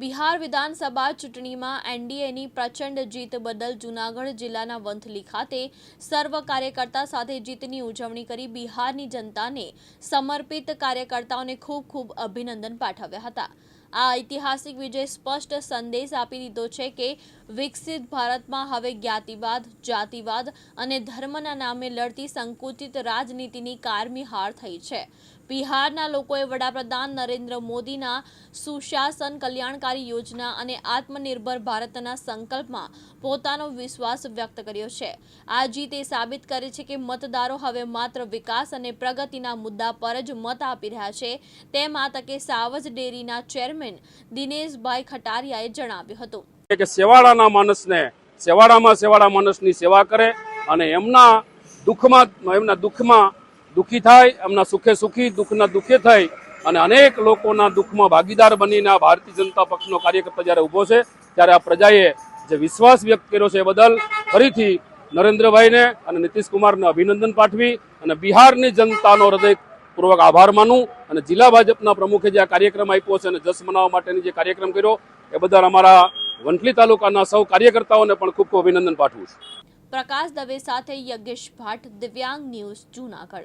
બિહાર વિધાનસભા ચૂંટણીમાં એનડીએની પ્રચંડ જીત બદલ જૂનાગઢ જિલ્લાના વંથલી ખાતે સર્વ કાર્યકર્તા સાથે જીતની ઉજવણી કરી બિહારની જનતાને સમર્પિત કાર્યકર્તાઓને ખૂબ ખૂબ અભિનંદન પાઠવ્યા હતા. આ ઐતિહાસિક વિજય સ્પષ્ટ સંદેશ આપી દીધો છે કે વિકસિત ભારતમાં હવે જ્ઞાતિવાદ, જાતિવાદ અને ધર્મના નામે લડતી સંકુચિત રાજનીતિની કારમી હાર થઈ છે. બિહારના લોકોએ વડાપ્રધાન નરેન્દ્ર મોદીના સુશાસન કલ્યાણકારી યોજના અને આત્મનિર્ભર ભારતના સંકલ્પમાં પોતાનો વિશ્વાસ વ્યક્ત કર્યો છે. આ જીત એ સાબિત કરે છે કે મતદારો હવે માત્ર વિકાસ અને પ્રગતિના મુદ્દા પર જ મત આપી રહ્યા છે. તેમ આ તકે સાવજ ડેરીના ચેરમેન દિનેશભાઈ ખટારિયાએ જણાવ્યું હતું. કે સેવાડાના માણસને, સેવાડામાં સેવાડા માણસની સેવા કરે અને એમના દુઃખમાં એમના દુઃખમાં દુઃખી થાય, એમના સુખે સુખી, દુઃખના દુઃખે થઈ અને અનેક લોકોના દુઃખમાં ભાગીદાર બનીને આ ભારતીય જનતા પક્ષનો કાર્યકર્તા જ્યારે ઊભો છે, ત્યારે આ પ્રજાએ જે વિશ્વાસ વ્યક્ત કર્યો છે એ બદલ ફરીથી નરેન્દ્રભાઈને અને નીતિશ કુમારને અભિનંદન પાઠવી અને બિહારની જનતાનો હૃદયપૂર્વક આભાર માનું અને જિલ્લા ભાજપના પ્રમુખે જે આ કાર્યક્રમ આપ્યો છે અને જશ મનાવવા માટેની જે કાર્યક્રમ કર્યો, એ બદલ અમારા વંથલી તાલુકાના સૌ કાર્યકર્તાઓને પણ ખૂબ ખૂબ અભિનંદન પાઠવું છું. પ્રકાશ દવે સાથે યજ્ઞેશ ભાટ, દિવ્યાંગ ન્યૂઝ, જૂનાગઢ.